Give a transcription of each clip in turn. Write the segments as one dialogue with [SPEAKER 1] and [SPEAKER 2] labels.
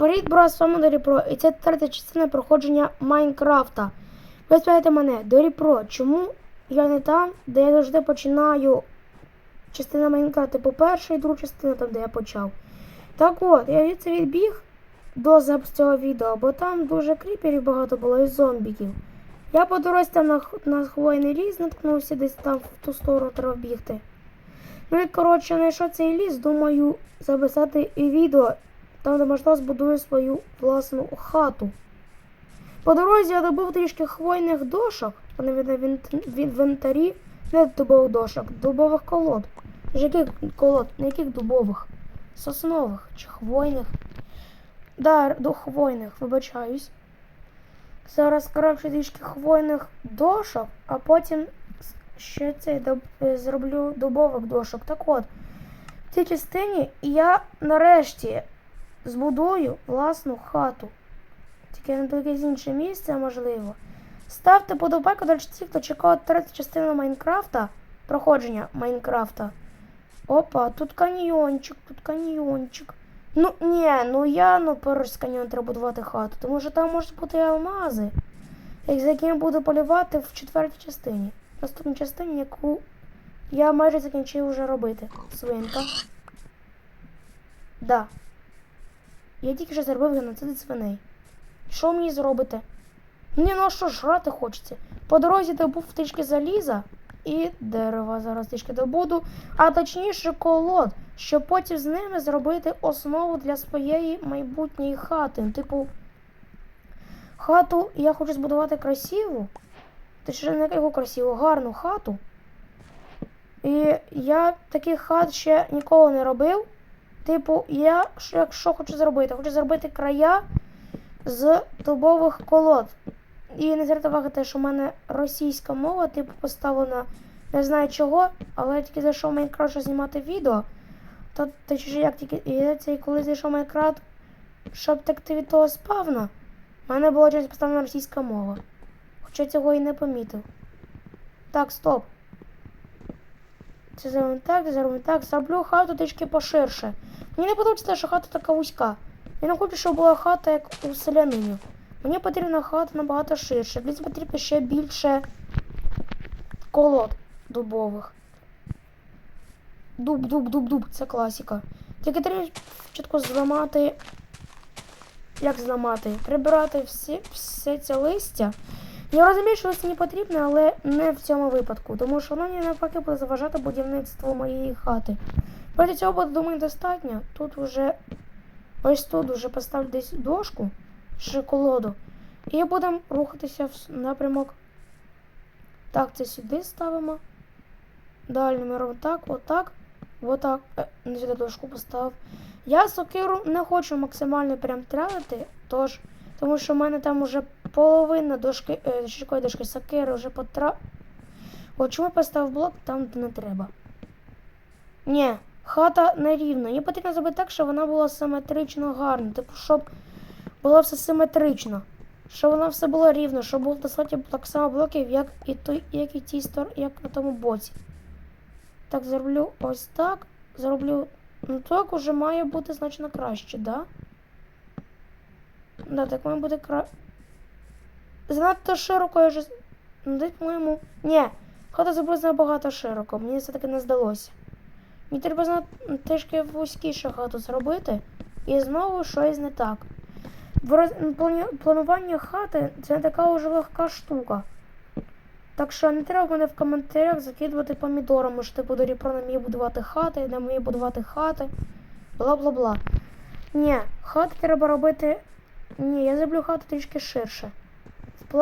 [SPEAKER 1] Привіт, брат, з вами Дорі Про, і це третя частина проходження Майнкрафта. Ви спитаєте мене, Дорі Про, чому я не там, де я завжди починаю частина Майнкрафта по перша і друга частина, там, де я почав. Так от, я від це відбіг до запису цього відео, бо там дуже кріперів багато було і зомбіків. Я по дорозі там на, на хвойний ліс наткнувся, десь там в ту сторону треба бігти. Ну і коротше, знайшов цей ліс, думаю записати і відео, там де можливо збудую свою власну хату. По дорозі я добув трішки хвойних дошок, вони видно в інвентарі, не дубових дошок, дубових колод. Яких колод? На яких дубових? Соснових чи хвойних? Да, до хвойних, вибачаюсь. Зараз коротше трішки хвойних дошок, а потім ще цей е, зроблю дубових дошок. Так от, в цій частині я нарешті збудую власну хату. Тільки на якесь інше місце, можливо. Ставте подобайку, до ті, хто чекав третю частину Майнкрафта, проходження Майнкрафта. Опа, тут каньйончик, тут каньйончик. Ну, ні, ну я ну перш з каньйон треба будувати хату, тому що там можуть бути алмази, як за якими буду полювати в четвертій частині. Наступній частині, яку я майже закінчив вже робити. Свинка. Да. Я тільки що зробив геноцид свиней. Що мені зробите? Ні, ну що ж грати хочеться. По дорозі добув трішки заліза і дерева зараз трішки добуду, а точніше колод, щоб потім з ними зробити основу для своєї майбутньої хати. Типу, хату я хочу збудувати красиву. Точніше, не яку красиву, гарну хату. І я таких хат ще ніколи не робив. Типу, я що- якщо хочу зробити, хочу зробити края з дубових колод. І не звертайте уваги те, що в мене російська мова, типу, поставлена не знаю чого, але я тільки зайшов в Майнкрафт знімати відео. То точніше, як тільки я цей коли зайшов Майнкрафт, щоб текти від того спавна, в мене була щось поставлена російська мова. Хоча цього і не помітив. Так, стоп. Це зробимо так, зробимо так. Зроблю хату трішки поширше. Мені не подобається, що хата така вузька. Я не хочу, щоб була хата, як у селянинів. Мені потрібна хата набагато ширше. Мені потрібно ще більше колод дубових. Дуб, дуб, дуб, дуб, це класика. Тільки треба чітко зламати. Як зламати? Прибирати всі, все це листя. Я розумію, що листя не потрібно, але не в цьому випадку, тому що воно мені навпаки буде заважати будівництву моєї хати. Проти цього буде, думаю, достатньо. Тут вже ось тут вже поставлю десь дошку, ще колоду. І будемо рухатися в напрямок. Так, це сюди ставимо. Далі ми робимо так, отак, отак. Е, не сюди дошку поставив. Я сокиру не хочу максимально прям тралити, тож, тому що в мене там уже половина дошки, ще якої дошки сокири вже потра. От чому поставив блок там, де не треба. Ні, хата нерівна. Мені потрібно зробити так, щоб вона була симетрично гарна. Типу, щоб було все симетрично. Щоб воно все було рівно, щоб було достатньо так само блоків, як і той, як і ті стор, як на тому боці. Так, зроблю ось так. Зроблю. Ну так уже має бути значно краще, да? Да, так має бути кра. Занадто широко я вже. Ну, десь, по-моєму. Ні, хата зробила набагато широко, мені це таки не здалося. Мені треба зна... трішки вузькіше хату зробити. І знову щось не так. Роз- Планування хати це не така вже легка штука. Так що не треба мене в коментарях закидувати помідорами, що типу Дорі про не вміє будувати хати, не вміє будувати хати. Бла-бла-бла. Ні, хати треба робити. Ні, я зроблю хату трішки ширше.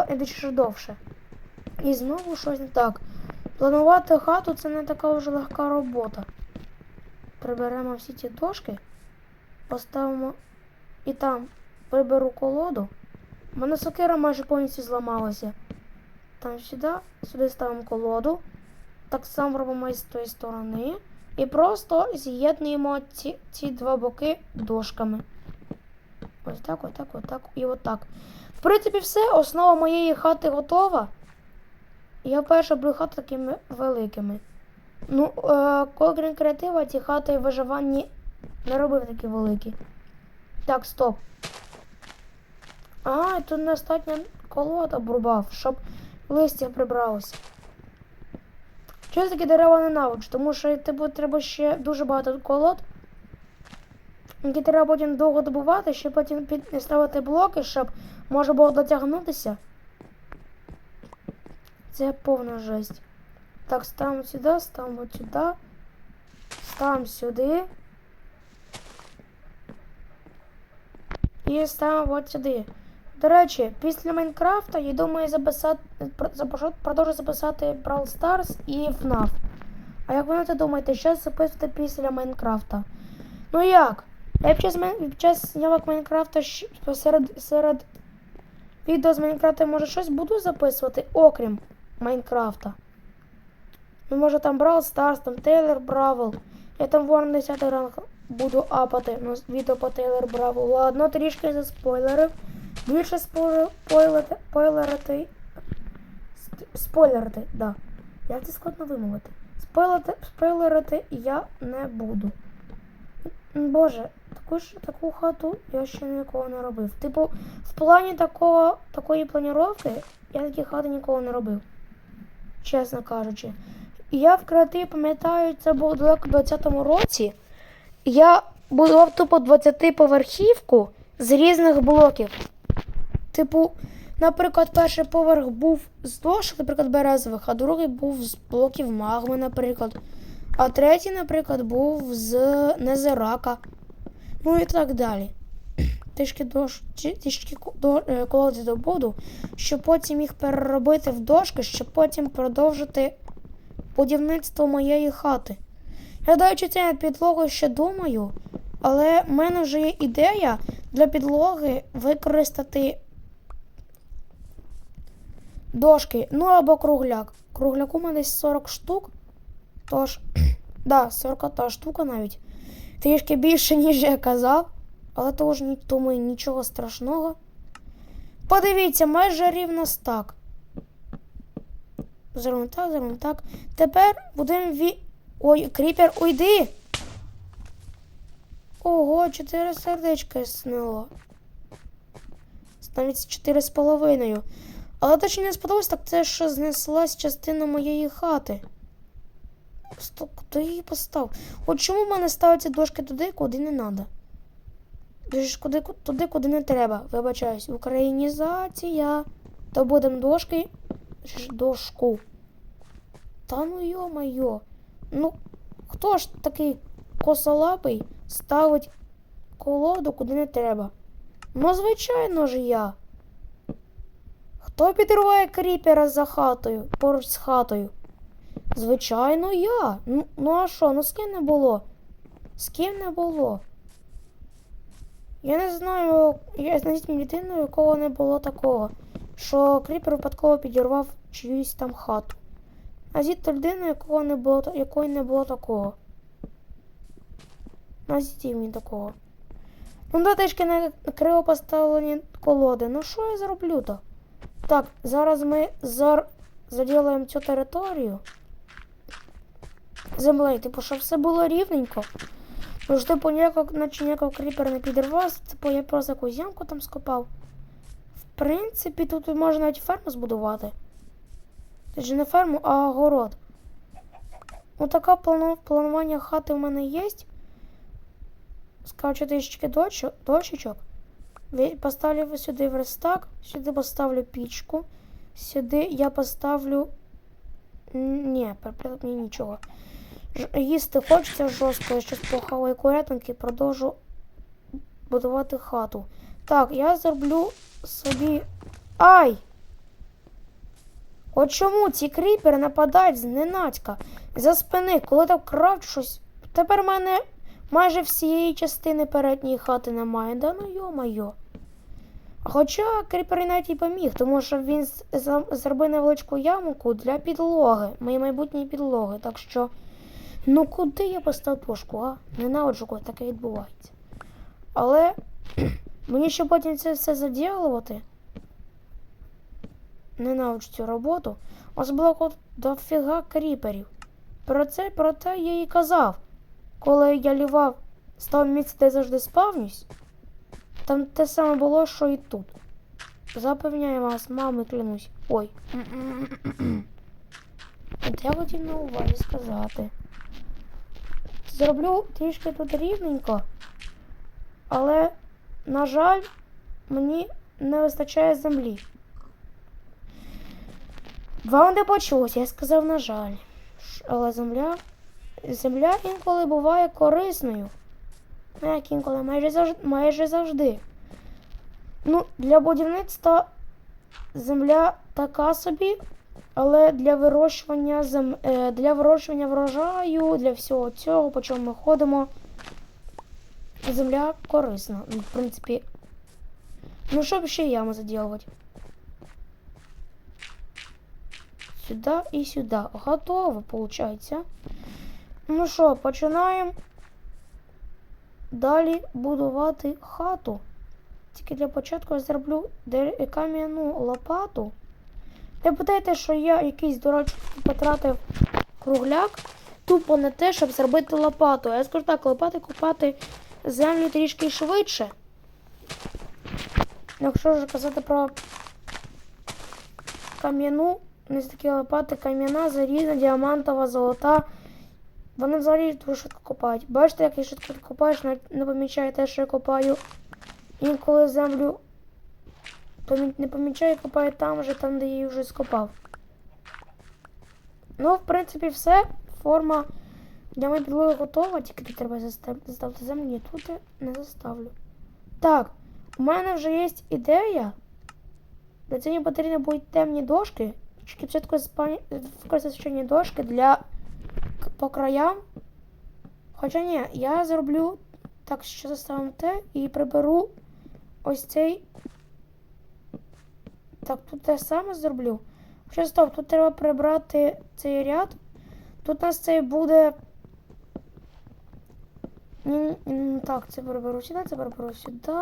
[SPEAKER 1] Трішки довше. І знову щось не так. Планувати хату це не така вже легка робота. Приберемо всі ці дошки, поставимо і там приберу колоду. У мене сокира майже повністю зламалася. Там сюди, сюди ставимо колоду. Так само робимо і з тої сторони. І просто з'єднуємо ці, ці два боки дошками. Ось так, отак, отак і отак. В принципі, все. Основа моєї хати готова. Я вперше буду хати такими великими. Ну, е, коли креатива, ці хати виживання не робив такі великі. Так, стоп. А, тут недостатньо колод обрубав, щоб листя прибралося. Чого я такі дерева ненавиджу? Тому що типу, треба ще дуже багато колод, які треба потім довго добувати, щоб потім ставити блоки, щоб можна було дотягнутися. Це повна жесть. Так, ставимо сюди, ставимо сюди. Ставимо сюди. І ставимо от сюди. До речі, після Майнкрафта я думаю записати, продовжу записати Brawl Stars і FNAF. А як ви на це думаєте, що записувати після Майнкрафта? Ну як? Я під час, під час знімок Майнкрафта серед, серед відео з Майнкрафта може щось буду записувати, окрім Майнкрафта. Ну, може там Brawl Stars, там Тейлор Бравл. Я там Ворон 10 ранг буду апати. Ну, відео по Тейлор Бравл. Ладно, трішки заспойлерив. Більше спойлер- спойлерити, спойлерити, спойлерити, да. Як це складно вимовити? Спойлерити, спойлерити я не буду. Боже, таку ж таку хату я ще ніколи не робив. Типу, в плані такого, такої планіровки я такі хати ніколи не робив. Чесно кажучи. Я в креативі пам'ятаю, це було далеко в 20-му році. Я будував тупо 20-поверхівку з різних блоків. Типу, наприклад, перший поверх був з дошок, наприклад, березових, а другий був з блоків магми, наприклад. А третій, наприклад, був з незерака. Ну і так далі. Трішки дош... трішки до... е, колоди добуду, щоб потім їх переробити в дошки, щоб потім продовжити будівництво моєї хати. Я даючи це над підлогою ще думаю, але в мене вже є ідея для підлоги використати дошки, ну або кругляк. Кругляку у мене десь 40 штук. Тож, да, 40 та штука навіть. Трішки більше, ніж я казав, але тож думаю, нічого страшного. Подивіться, майже рівно стак. Зробимо так, зробимо так. Тепер будемо ві. Ой, кріпер, уйди! Ого, чотири сердечка снило. Навіть чотири з половиною. Але те, що не сподобалось, так це що знеслась частина моєї хати. Куди я її постав? От чому в мене ставляться дошки туди, куди не треба? Куди, туди, куди не треба. Вибачаюсь, українізація. То будемо дошки. Дошку. Та ну йо-майо. Ну, хто ж такий косолапий ставить колоду куди не треба? Ну, звичайно ж я. Хто підриває кріпера за хатою, поруч з хатою? Звичайно, я. Ну, ну а що, ну з ким не було? З ким не було? Я не знаю, я з літньою дитиною, у кого не було такого, що кріпер випадково підірвав чиюсь там хату. А звідти людина, якого не було, якої не було такого. Назвіть мені такого. Ну, да, трішки не криво поставлені колоди. Ну що я зроблю то? Так, зараз ми зар... заділаємо цю територію. Землею, типу, щоб все було рівненько. Ну ж, типу, ніякого, наче ніякого кріпера не підірвався, типу, я просто якусь ямку там скопав. В принципі, тут можна навіть ферму збудувати. Це ж не ферму, а город. Ну, таке плану... планування хати в мене є. Скажу трішечки дощечок. Поставлю сюди верстак, сюди поставлю пічку. Сюди я поставлю. Ні, мені нічого. Їсти хочеться жорстко, я щось похаваю курятинки і продовжу будувати хату. Так, я зроблю собі. Ай! От чому ці кріпери нападають зненацька за спини, коли так крафт щось. Тепер в мене майже всієї частини передньої хати немає. Да ну йо-майо. Хоча кріпер навіть і поміг, тому що він зробив невеличку ямку для підлоги, моєї майбутньої підлоги. Так що, ну куди я постав дошку, а? Ненавиджу, коли таке відбувається. Але мені ще потім це все заділувати. Ненавиджу цю роботу. Ось було дофіга кріперів. Про це, про те я і казав. Коли я лівав, став місце, де завжди спавнюсь, там те саме було, що і тут. Запевняю вас, мами клянусь. Ой. От я хотів на увазі сказати. Зроблю трішки тут рівненько, але, на жаль, мені не вистачає землі. Вам не почулося, я сказав, на жаль. Але земля. Земля інколи буває корисною. Ну, як інколи, майже завжди, майже завжди. Ну, для будівництва земля така собі, але для вирощування зем... е, для вирощування врожаю, для всього цього, по чому ми ходимо, земля корисна. Ну, в принципі. Ну, щоб ще яму заділувати. Сюди і сюди. Готово, виходить. Ну що, починаємо далі будувати хату. Тільки для початку я зроблю кам'яну лопату. Не питайте, що я якийсь дурачок потратив кругляк тупо на те, щоб зробити лопату. Я скажу так, лопати купати землю трішки швидше. Якщо ж казати про кам'яну, не такі лопати, кам'яна, залізна, діамантова, золота. Вони взагалі дуже швидко копають. Бачите, як я швидко копаєш, не помічаю те, що я копаю. Інколи землю не помічаю, копаю там же, там, де її вже скопав. Ну, в принципі, все. Форма для моєї підлоги готова, тільки треба заставити землю. Ні, тут не заставлю. Так, у мене вже є ідея. Для цього потрібні будуть темні дошки. Спочатку використати звичайні дошки для по краям. Хоча ні, я зроблю так, що заставимо те і приберу ось цей. Так, тут те саме зроблю. Хоча стоп, тут треба прибрати цей ряд. Тут у нас цей буде. Так, це приберу сюди, це приберу сюди.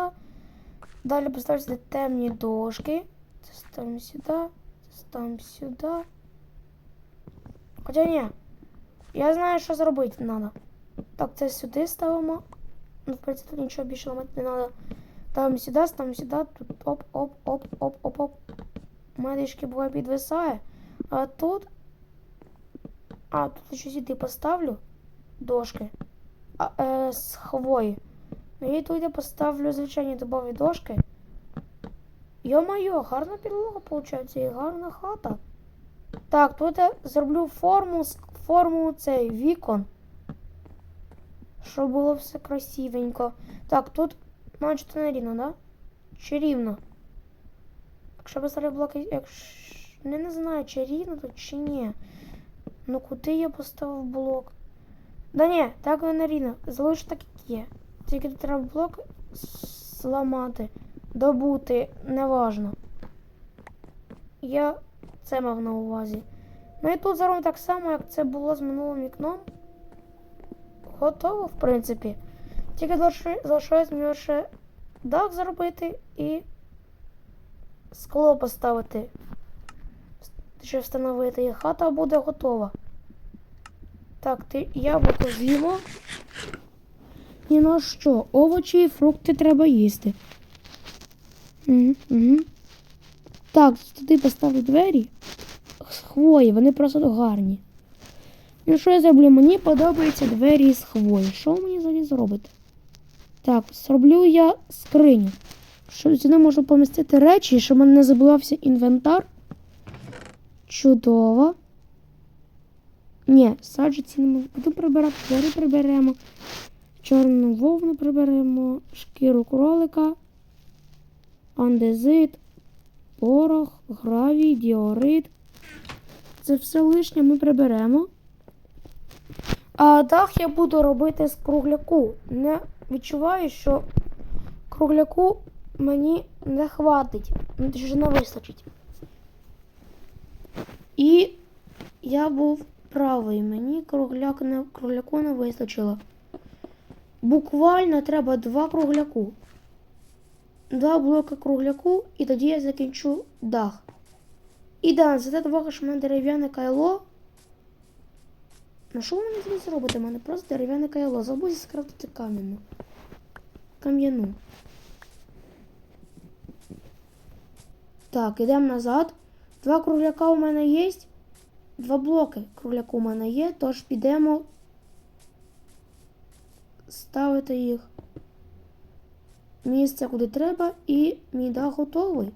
[SPEAKER 1] Далі поставлю сюди темні дошки. Це ставимо сюди. Це ставимо сюди. Хоча ні. Я знаю, що зробити треба. Так, це сюди ставимо. Ну, в принципі, тут нічого більше ламати не треба. Ставимо сюди, ставимо сюди, тут оп, оп, оп, оп, оп, оп. У мене трішки підвисає. А тут. А, тут ще сюди поставлю дошки. А, е, з хвої. Ну і тут я поставлю звичайні дубові дошки. Йо-майо, гарна підлога, виходить, і гарна хата. Так, тут я зроблю форму, форму цей вікон. Щоб було все красивенько. Так, тут наче не рівно, да? Чи рівно? Якщо поставлю блоки. Якщо... Не, не знаю, чи рівно тут, чи ні. Ну куди я поставив блок? Да ні, так не рівно. Залиш так як є. Тільки треба блок зламати, добути, неважно. Я це мав на увазі. Ну і тут зробимо так само, як це було з минулим вікном. Готово, в принципі. Тільки залиши- залишилось мені лише дах зробити і скло поставити. Ще встановити, і хата буде готова. Так, ти яблуко з'їмо. Ні на що, овочі і фрукти треба їсти. Угу. Так, туди поставлю двері. З хвої, вони просто гарні. Ну що я зроблю? Мені подобаються двері з хвої. Що мені взагалі зробити? Так, зроблю я скриню. Щоб сюди можна помістити речі, щоб в мене не забувався інвентар. Чудово. Ні, саджиці не можу. Буду прибирати, двері приберемо. Чорну вовну приберемо, шкіру кролика, андезит, порох, гравій, діорит. Це все лишнє ми приберемо. А дах я буду робити з кругляку. Не відчуваю, що кругляку мені не хватить, ну, точніше, не вистачить. І я був правий, мені кругляк не, кругляку не вистачило. Буквально треба два кругляку. Два блоки кругляку, і тоді я закінчу дах. І да, за те того, що мене дерев'яне кайло. Ну що ви мені тут зробите? У мене просто дерев'яне кайло. Забудь скрафтити кам'яну. Кам'яну. Так, ідемо назад. Два кругляка у мене є. Два блоки кругляку у мене є, тож підемо ставити їх місце, куди треба, і мій дах готовий.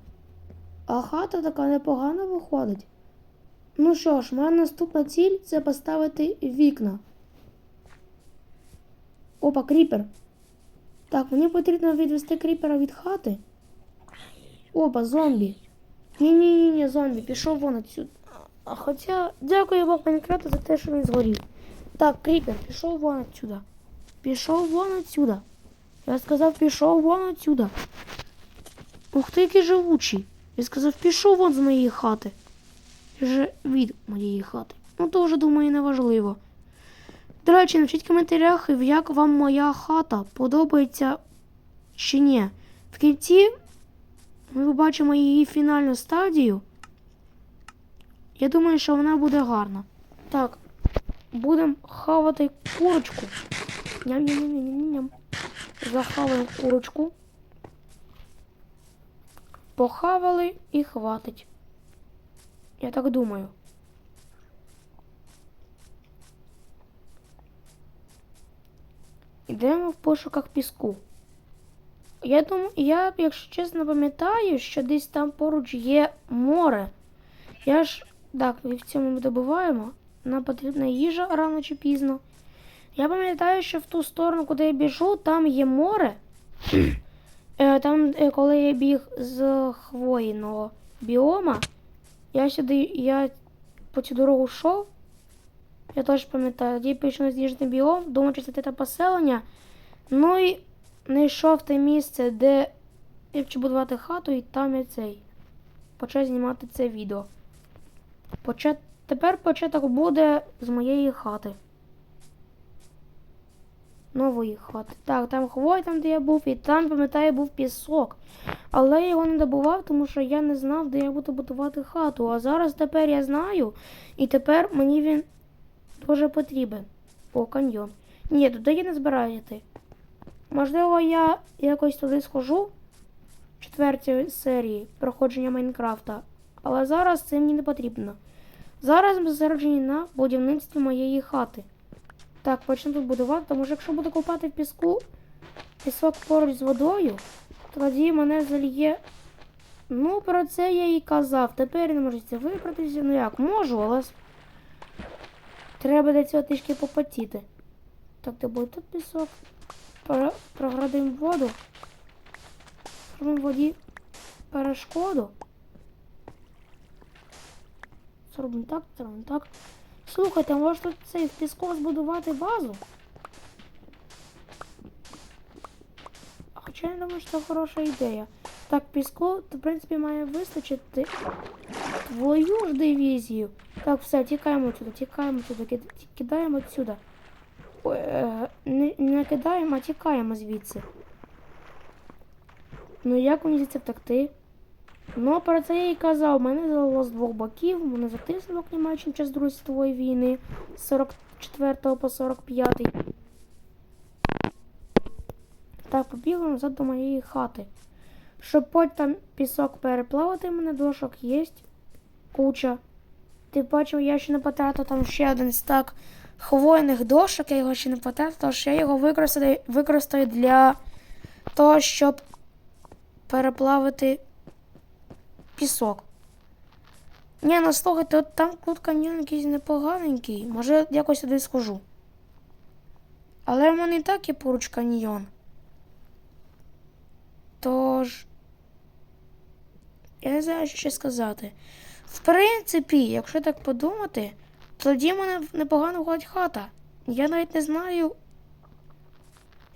[SPEAKER 1] А хата така непогано виходить. Ну що ж, моя наступна ціль це поставити вікна. Опа, кріпер. Так, мені потрібно відвести кріпера від хати. Опа, зомбі. Ні-ні-ні, ні, зомбі, пішов вон отсюди. А хоча, дякую Бог Майнкрафту за те, що він згорів. Так, кріпер, пішов вон отсюда. Пішов вон отсюда. Я сказав, пішов вон отсюда. Ух ти, який живучий. Я сказав, пішов вон з моєї хати. Вже від моєї хати. Ну, то вже, думаю, не важливо. До речі, напишіть в коментарях, як вам моя хата подобається чи ні. В кінці ми побачимо її фінальну стадію. Я думаю, що вона буде гарна. Так, будемо хавати курочку. Ням-ням-ням-ням-ням. Захаваємо курочку. Похавали і хватить. Я так думаю. Йдемо в пошуках піску. Я думаю, я, якщо чесно, пам'ятаю, що десь там поруч є море. Я ж так, і в цьому ми добуваємо. Нам потрібна їжа рано чи пізно. Я пам'ятаю, що в ту сторону, куди я біжу, там є море. Е, Там, е, коли я біг з хвойного біома, я сюди, я по цю дорогу йшов. Я теж пам'ятаю, тоді пішов на сніжний біом, думав, що це те поселення. Ну і не йшов те місце, де я хочу будувати хату, і там я цей. Почав знімати це відео. Почат... Тепер початок буде з моєї хати. Нової хати. Так, там хвой, там, де я був, і там, пам'ятаю, був пісок. Але я його не добував, тому що я не знав, де я буду будувати хату. А зараз тепер я знаю, і тепер мені він дуже потрібен. О, каньйон. Ні, туди я не збираю йти. Можливо, я якось туди схожу в четвертій серії проходження Майнкрафта. Але зараз це мені не потрібно. Зараз ми зосереджені на будівництві моєї хати. Так, почну тут будувати, тому що якщо буду копати в піску пісок поруч з водою, то тоді мене зальє. Ну, про це я і казав. Тепер не можу це вибратися. Ну як, можу, але треба для цього трішки попотіти. Так, де буде тут пісок? Про- Проградимо воду. Зробимо воді перешкоду. Зробимо так, зробимо так. Слухайте, може тут цей в піску збудувати базу? Хоча я не думаю, що це хороша ідея. Так, піску, в принципі, має вистачити твою ж дивізію. Так, все, тікаємо сюди, тікаємо сюди, кидаємо сюди. Е, не, не кидаємо, а тікаємо звідси. Ну як мені це втекти? Ну, про це я і казав. У мене залило з двох боків, мене затиснув, немає чим час Другої світової війни з 44 по 45. Так, побігли назад до моєї хати. Щоб потім пісок переплавати, в мене дошок є куча. Ти бачив, я ще не потратив там ще один стак хвойних дошок, я його ще не потратив, тож я його використаю, використаю для того, щоб переплавити пісок. Ні, ну слухайте, от там тут каньйон якийсь непоганенький. Може, якось туди схожу. Але в мене і так є поруч каньйон. Тож. Я не знаю, що ще сказати. В принципі, якщо так подумати, тоді в мене непогано виходить хата. Я навіть не знаю.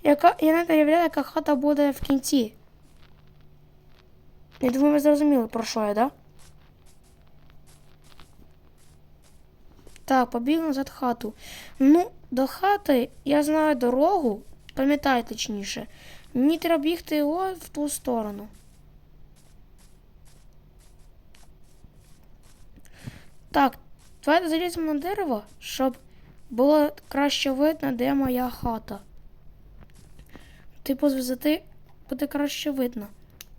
[SPEAKER 1] Яка, я навіть не уявляю, яка хата буде в кінці. Я думаю, ви зрозуміли, про що я, да? Так, побігли назад хату. Ну, до хати я знаю дорогу, пам'ятаю точніше. Мені треба бігти ось в ту сторону. Так, давайте заліземо на дерево, щоб було краще видно, де моя хата. Типу, з буде краще видно.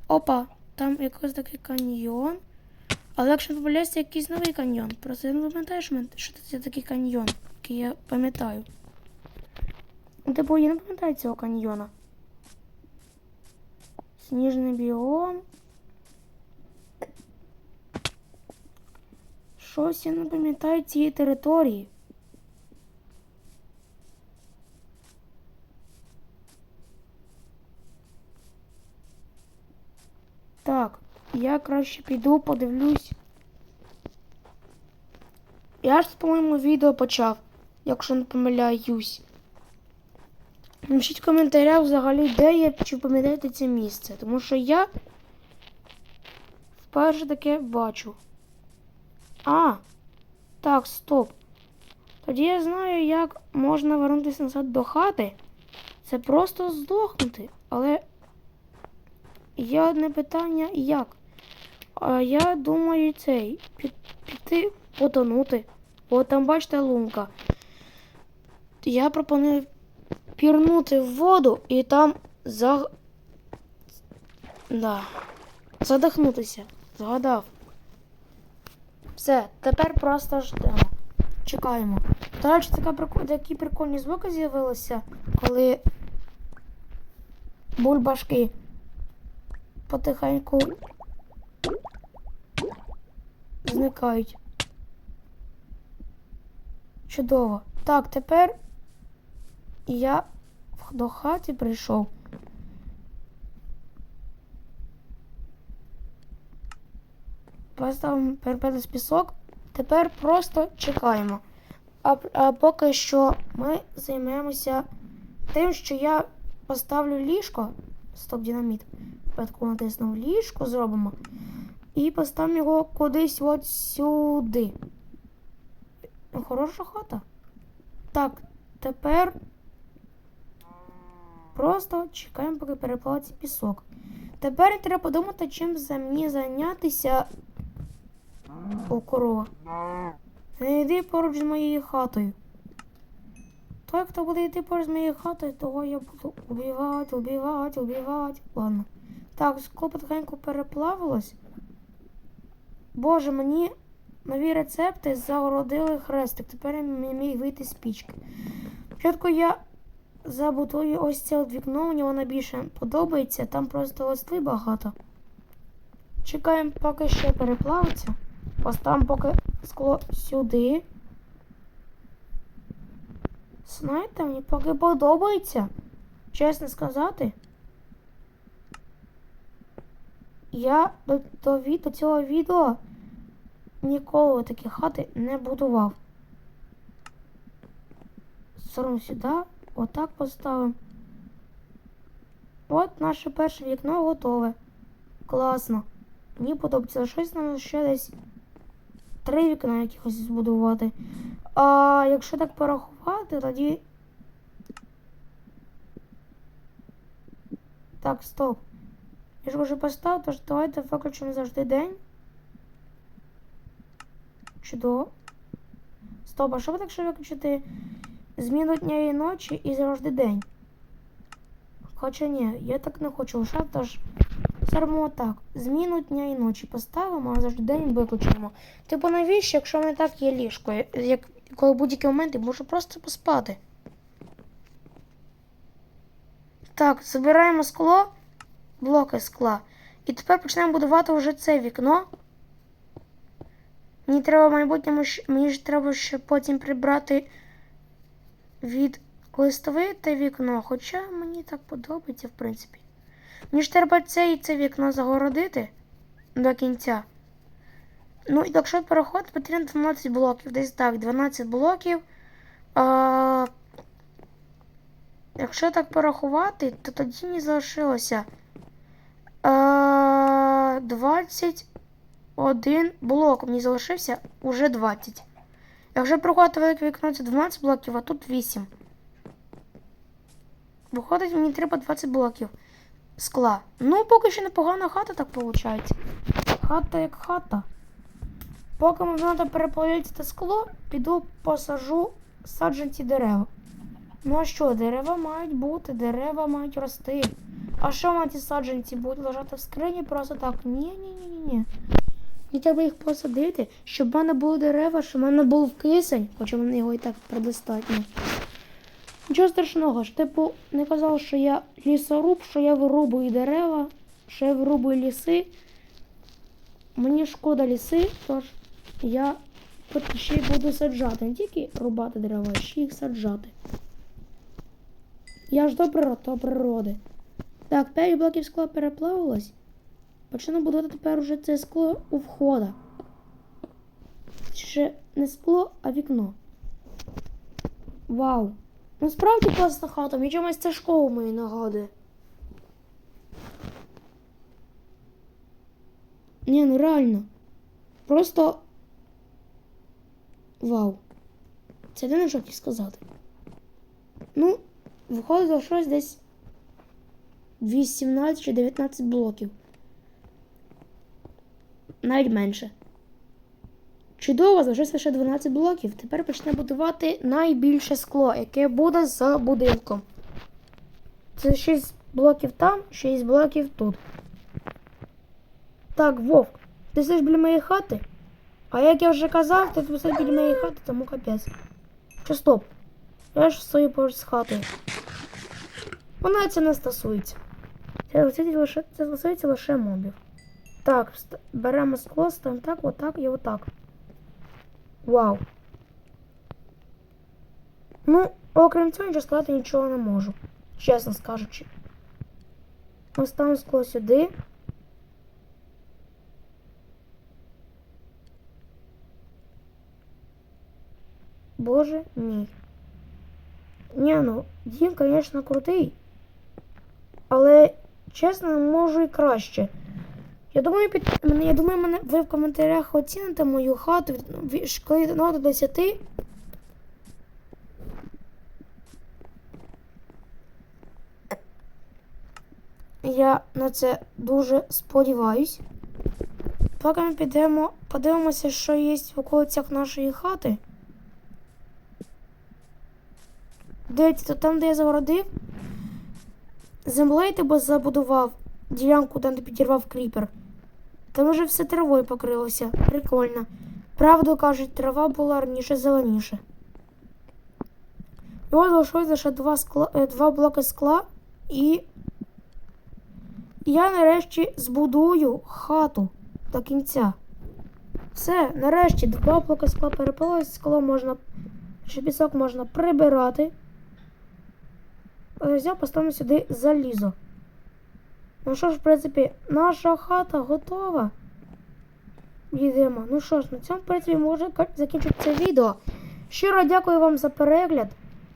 [SPEAKER 1] Опа, там якийсь такий каньйон. Але якщо не якийсь новий каньйон. Просто я не пам'ятаю, що це такий каньйон, який я пам'ятаю. Типу, я не пам'ятаю цього каньйона. Сніжний біом. Щось я не пам'ятаю цієї території. Так, я краще піду, подивлюсь. Я ж, по-моєму, відео почав, якщо не помиляюсь. Напишіть в коментарях взагалі, де я чи пам'ятаєте це місце. Тому що я вперше таке бачу. А, так, стоп. Тоді я знаю, як можна вернутися назад до хати. Це просто здохнути. Але є одне питання як? А я думаю цей пі- піти потонути. От там бачите лунка. Я пропоную пірнути в воду і там за... Да. Задихнутися. Згадав. Все, тепер просто ждемо. Чекаємо. До речі, такі прикольні звуки з'явилися, коли бульбашки потихеньку зникають. Чудово. Так, тепер я до хаті прийшов. Поставимо перепетус пісок. Тепер просто чекаємо. А, а поки що ми займемося тим, що я поставлю ліжко. Стоп, динаміт. Випадку натиснув ліжко, зробимо. І поставимо його кудись от сюди. Хороша хата. Так, тепер просто чекаємо, поки переплавиться пісок. Тепер треба подумати, чим за мені зайнятися. О, корова. Не йди поруч з моєю хатою. Той, хто буде йти поруч з моєю хатою, того я буду убивати, убивати, убивати. Ладно. Так, скло потихеньку переплавилось. Боже, мені нові рецепти загородили хрестик. Тепер я м- міг вийти з пічки. Спочатку я забудую ось це от вікно, мені воно більше подобається. Там просто листи багато. Чекаємо, поки ще переплавиться. Поставимо поки скло сюди. Знаєте, мені поки подобається. Чесно сказати. Я до, до, до цього відео ніколи такі хати не будував. Сором сюди, отак поставимо. От наше перше вікно готове. Класно. Мені подобається щось нам ще десь три вікна якихось збудувати. А якщо так порахувати, тоді. Так, стоп. Я ж вже поставив, тож давайте виключимо завжди день. Чудово. Стоп, а що ви так ще виключити зміну дня і ночі і завжди день? Хоча ні, я так не хочу лишати, тож зробимо так. Зміну дня і ночі поставимо, а завжди день виключимо. Типу, навіщо, якщо не так є ліжко, як коли будь-який момент я можу просто поспати. Так, збираємо скло, блоки скла. І тепер почнемо будувати вже це вікно. Мені треба в майбутньому мені ж треба ще потім прибрати від листової те вікно, хоча мені так подобається, в принципі. Мені ж треба це і це вікно загородити до кінця. Ну, і якщо переходити, потрібно 12 блоків. Десь так, 12 блоків. А, якщо так порахувати, то тоді не залишилося 21 блок. Мені залишився уже 20. Якщо проходити велике вікно, це 12 блоків, а тут 8. Виходить, мені треба 20 блоків скла. Ну, поки що непогана хата так виходить. Хата як хата. Поки мені треба переплавити скло, піду посажу саджанці дерева. Ну а що, дерева мають бути, дерева мають рости. А що на ці саджанці будуть лежати в скрині просто так? Ні, ні, ні, ні, ні. Мені треба їх посадити, щоб в мене були дерева, щоб в мене був кисень, хоча в мене його і так предостатньо. Нічого страшного ж, типу, не казав, що я лісоруб, що я вирубую дерева, що я вирубую ліси. Мені шкода ліси, тож я ще й буду саджати. Не тільки рубати дерева, а ще їх саджати. Я ж до природи. Так, 5 блоків скла переплавилось. Почну будувати тепер уже це скло у входа. Ще не скло, а вікно. Вау. Ну справді класна хата, мені чомусь це школу мою нагадує. Ні, ну реально. Просто. Вау. Це не що хотів сказати. Ну, виходить залишилось десь 18 чи 19 блоків. Навіть менше. Чудово, залишилось лише 12 блоків. Тепер почне будувати найбільше скло, яке буде за будинком. Це 6 блоків там, 6 блоків тут. Так, Вовк, ти сидиш біля моєї хати? А як я вже казав, ти тут сидиш біля моєї хати, тому капець. Чи стоп? Я ж стою поруч з хатою. Вона це не стосується. Це стосується лише, мобів. Так, беремо скло, ставимо так, отак і отак. Вау. Ну, окрім цього, нічого сказати нічого не можу. Чесно скажучи. Ми скло сюди. Боже мій. Ні, ну, дім, звісно, крутий. Але, чесно, можу і краще. Я думаю, під... я думаю, мене ви в коментарях оціните мою хату від, від 1 до 10. Я на це дуже сподіваюсь. Поки ми підемо, подивимося, що є в околицях нашої хати. Дивіться, то там, де я загородив, землею тебе забудував ділянку, де підірвав кріпер. Там уже все травою покрилося. Прикольно. Правду кажуть, трава була раніше зеленіше. От залишилось лише два, скла, е, два блоки скла і. Я нарешті збудую хату до кінця. Все, нарешті два блоки скла перепилось, скло можна. Ще пісок можна прибирати. Е, Взяв, поставив сюди залізо. Ну що ж, в принципі, наша хата готова. Йдемо. Ну що ж, на цьому, в принципі, може закінчити це відео. Щиро дякую вам за перегляд.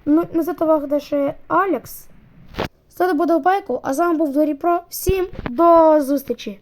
[SPEAKER 1] Ну, це вас ще Алекс. Ставте байку, а з вами був Дорі Про. Всім до зустрічі!